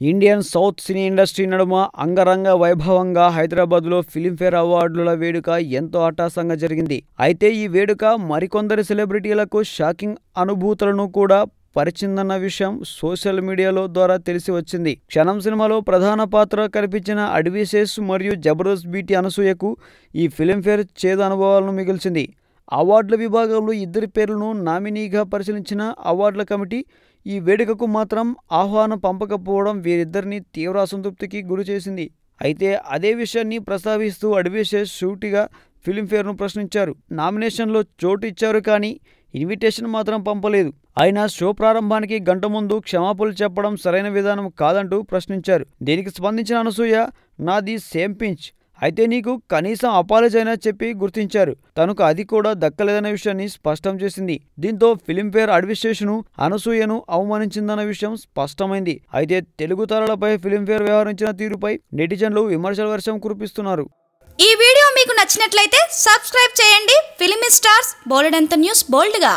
Indian south cine industry నడుమ అంగరంగ వైభవంగా హైదరాబాద్లో ఫిలింఫేర్ అవార్డుల వేడుక ఎంతో అట్టాసంగా జరిగింది. అయితే ఈ వేడుక మరికొందరు సెలబ్రిటీలకు షాకింగ్ అనుభూతులను కూడా పరిచిందన్న విషయం సోషల్ మీడియాలో ద్వారా తెలిసి వచ్చింది. క్షణం సినిమాలో ప్రధాన పాత్ర కల్పించిన అడ్విసేస్ మరియు జబర్దస్త్ బీటీ అనసూయకు ఈ ఫిలింఫేర్ చేదు అనుభవాలను మిగిల్చింది. అవార్డుల విభాగంలో ఇద్దరి పేర్లను నామినీగా పరిశీలించిన అవార్డుల కమిటీ ఈ వేడుకకు మాత్రం ఆహ్వానం పంపకపోవడం వీరిద్దరిని తీవ్ర అసంతృప్తికి గురి చేసింది. అయితే అదే విషయాన్ని ప్రస్తావిస్తూ అడ్విసేస్ షూటిగా ఫిలింఫేర్ను ప్రశ్నించారు. నామినేషన్లో చోటు ఇచ్చారు కానీ ఇన్విటేషన్ మాత్రం పంపలేదు. ఆయన షో ప్రారంభానికి గంట ముందు క్షమాపణలు చెప్పడం సరైన విధానం కాదంటూ ప్రశ్నించారు. దీనికి స్పందించిన అనసూయ నాది సేమ్ పించ్. అయితే నీకు కనీసం అపాలజీ అయినా చెప్పి గుర్తించారు. తనకు అది కూడా దక్కలేదనే విషయాన్ని స్పష్టం చేసింది. దీంతో ఫిలింఫేర్ అడ్మినిస్ట్రేషన్ అనసూయను అవమానించిందన్న విషయం స్పష్టమైంది. అయితే తెలుగు తారలపై ఫిలింఫేర్ వ్యవహరించిన తీరుపై నెటిజన్లు విమర్శల వర్షం కురిపిస్తున్నారు. ఈ వీడియో మీకు నచ్చినట్లయితే సబ్స్క్రైబ్ చేయండి. ఫిలిం స్టార్స్ బోలెడంత న్యూస్ బోల్డ్గా.